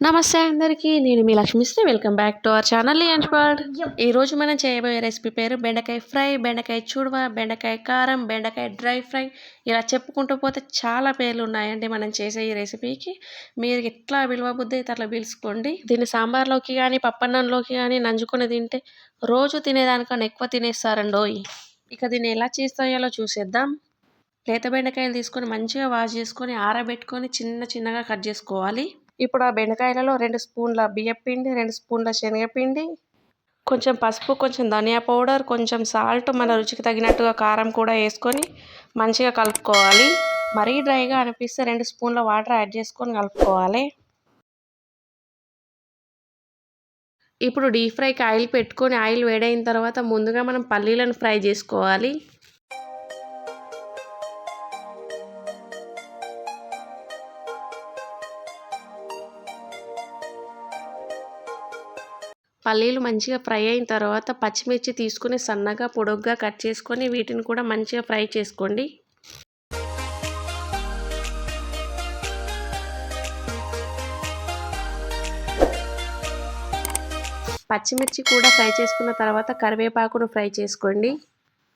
నమస్తే అందరికీ నేను మీ లక్ష్మిస్తే welcome back to our channel and world ఈరోజు మనం చేయబోయే రెసిపీ పేరు బెండకాయ ఫ్రై బెండకాయ చూడవ బెండకాయ కారం బెండకాయ డ్రై ఫ్రై. ఇలా చెప్పుకుంటూ పోతే చాలా పేర్లు ఉన్నాయండి మనం చేసే ఈ రెసిపీకి మీరు ఎట్లా విలువ బుద్ధి అయితే అట్లా పిలుచుకోండి. దీన్ని సాంబార్లోకి కానీ పప్పన్నంలోకి కానీ నంజుకొని తింటే రోజు తినేదానికన్నా ఎక్కువ తినేస్తారండోయ్. ఇక దీన్ని ఎలా చేస్తాయో చూసేద్దాం. లేత బెండకాయలు తీసుకొని మంచిగా వాష్ చేసుకొని ఆరబెట్టుకొని చిన్న చిన్నగా కట్ చేసుకోవాలి. ఇప్పుడు ఆ బెండకాయలలో రెండు స్పూన్ల బియ్యపిండి రెండు స్పూన్ల శనగపిండి కొంచెం పసుపు కొంచెం ధనియా పౌడర్ కొంచెం సాల్ట్ మన రుచికి తగినట్టుగా కారం కూడా వేసుకొని మంచిగా కలుపుకోవాలి. మరీ డ్రైగా అనిపిస్తే రెండు స్పూన్ల వాటర్ యాడ్ చేసుకొని కలుపుకోవాలి. ఇప్పుడు డీప్ ఫ్రైకి ఆయిల్ పెట్టుకొని ఆయిల్ వేడైన తర్వాత ముందుగా మనం పల్లీలను ఫ్రై చేసుకోవాలి. పల్లీలు మంచిగా ఫ్రై అయిన తర్వాత పచ్చిమిర్చి తీసుకుని సన్నగా పొడుగ్గా కట్ చేసుకొని వీటిని కూడా మంచిగా ఫ్రై చేసుకోండి. పచ్చిమిర్చి కూడా ఫ్రై చేసుకున్న తర్వాత కరివేపాకును ఫ్రై చేసుకోండి.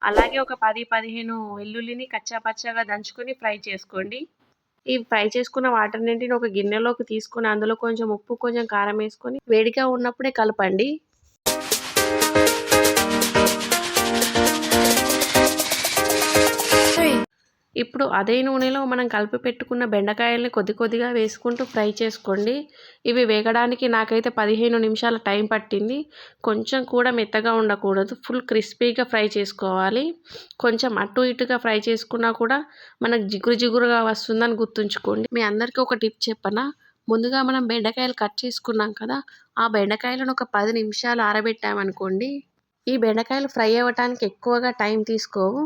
అలాగే ఒక పది పదిహేను వెల్లుల్లిని కచ్చాపచ్చాగా దంచుకొని ఫ్రై చేసుకోండి. ఈ ఫ్రై చేసుకున్న వాటర్ నింటిని ఒక గిన్నెలోకి తీసుకొని అందులో కొంచెం ఉప్పు కొంచెం కారం వేసుకొని వేడిగా ఉన్నప్పుడే కలపండి. ఇప్పుడు అదే నూనెలో మనం కలిపి పెట్టుకున్న బెండకాయల్ని కొద్ది కొద్దిగా వేసుకుంటూ ఫ్రై చేసుకోండి. ఇవి వేగడానికి నాకైతే పదిహేను నిమిషాల టైం పట్టింది. కొంచెం కూడా మెత్తగా ఉండకూడదు. ఫుల్ క్రిస్పీగా ఫ్రై చేసుకోవాలి. కొంచెం అటు ఇటుగా ఫ్రై చేసుకున్నా కూడా మనకు జిగురు జిగురుగా వస్తుందని గుర్తుంచుకోండి. మీ అందరికీ ఒక టిప్ చెప్పనా? ముందుగా మనం బెండకాయలు కట్ చేసుకున్నాం కదా ఆ బెండకాయలను ఒక పది నిమిషాలు ఆరబెట్టామనుకోండి. ఈ బెండకాయలు ఫ్రై అవ్వటానికి ఎక్కువగా టైం తీసుకోవు.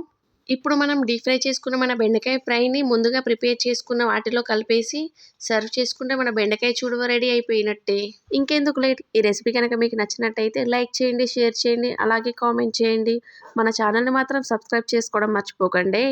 ఇప్పుడు మనం డీప్ ఫ్రై చేసుకున్న మన బెండకాయ ఫ్రైని ముందుగా ప్రిపేర్ చేసుకున్న వాటిలో కలిపేసి సర్వ్ చేసుకుంటే మన బెండకాయ చూడవ రెడీ అయిపోయినట్టే. ఇంకెందుకు లేట్? ఈ రెసిపీ కనుక మీకు నచ్చినట్టయితే లైక్ చేయండి షేర్ చేయండి అలాగే కామెంట్ చేయండి. మన ఛానల్ని మాత్రం సబ్స్క్రైబ్ చేసుకోవడం మర్చిపోకండి.